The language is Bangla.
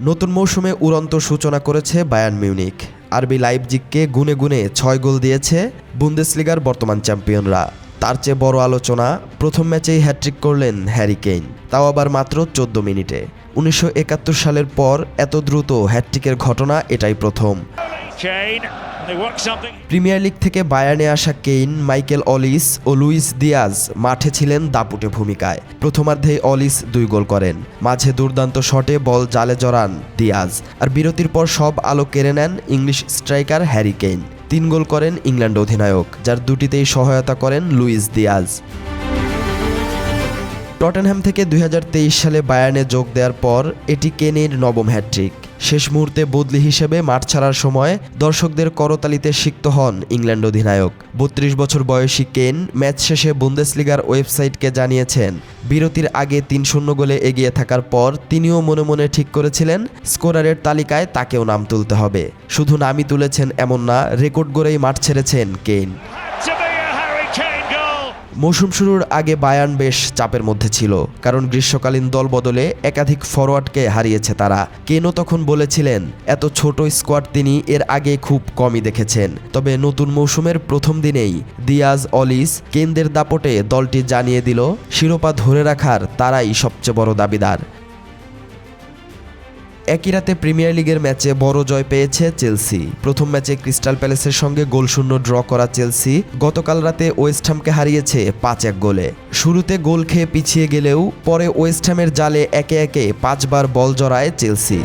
নতুন মৌসুমে উড়ন্ত সূচনা করেছে বায়ান মিউনিক আরবি লাইপজিগকে গুনে গুনে ছয় গোল দিয়েছে বুন্দেসলিগার বর্তমান চ্যাম্পিয়নরা। তার চেয়ে বড় আলোচনা প্রথম ম্যাচেই হ্যাট্রিক করলেন হ্যারি কেইন। তাও আবার মাত্র চোদ্দ মিনিটে। উনিশশো একাত্তর সালের পর এত দ্রুত হ্যাট্রিকের ঘটনা এটাই প্রথম। প্রিমিয়ার লিগ থেকে বায়ার্নে আসা কেইন, মাইকেল অলিস ও লুইস দিয়াজ মাঠে ছিলেন দাপুটে ভূমিকায়। প্রথমার্ধেই অলিস দুই গোল করেন। মাঝে দুর্দান্ত শটে বল জালে জড়ান দিয়াজ। আর বিরতির পর সব আলো কেড়ে নেন ইংলিশ স্ট্রাইকার হ্যারি কেইন। তিন গোল করেন ইংল্যান্ড অধিনায়ক, যার দুটিতেই সহায়তা করেন লুইস দিয়াজ। টটেনহ্যাম থেকে দুই হাজার তেইশ সালে বায়ার্নে যোগ দেওয়ার পর এটি কেনের নবম হ্যাট্রিক শেষ মুহূর্তে বদলি হিসেবে মাঠ ছাড়ার সময় দর্শকদের করতালিতে সিক্ত হন ইংল্যান্ড অধিনায়ক। বত্রিশ বছর বয়সী কেন ম্যাচ শেষে বুন্দেসলিগার ওয়েবসাইটকে জানিয়েছেন, বিরতির আগে তিন শূন্য গোলে এগিয়ে থাকার পর তিনিও মনে মনে ঠিক করেছিলেন, স্কোরারের তালিকায় তাকেও নাম তুলতে হবে। শুধু নামই তুলেছেন এমন না, রেকর্ড গড়েই মাঠ ছেড়েছেন কেইন। মৌসুম শুরুর আগে বায়ান বেশ চাপের মধ্যে ছিল, কারণ গ্রীষ্মকালীন দল বদলে একাধিক ফরওয়ার্ডকে হারিয়েছে তারা। কেন তখন বলেছিলেন, এত ছোট স্কোয়াড তিনি এর আগে খুব কমই দেখেছেন। তবে নতুন মৌসুমের প্রথম দিনেই দিয়াজ অলিস কেন্দ্রের দাপটে দলটি জানিয়ে দিল, শিরোপা ধরে রাখার তারাই সবচেয়ে বড় দাবিদার। একই রাতে প্রিমিয়ার লিগের ম্যাচে বড় জয় পেয়েছে চেলসি। প্রথম ম্যাচে ক্রিস্টাল প্যালেসের সঙ্গে গোলশূন্য ড্র করা চেলসি গতকাল রাতে ওয়েস্টহামকে হারিয়েছে পাঁচ এক গোলে। শুরুতে গোল খেয়ে পিছিয়ে গেলেও পরে ওয়েস্টহামের জালে একে একে পাঁচবার বল জড়ায় চেলসি।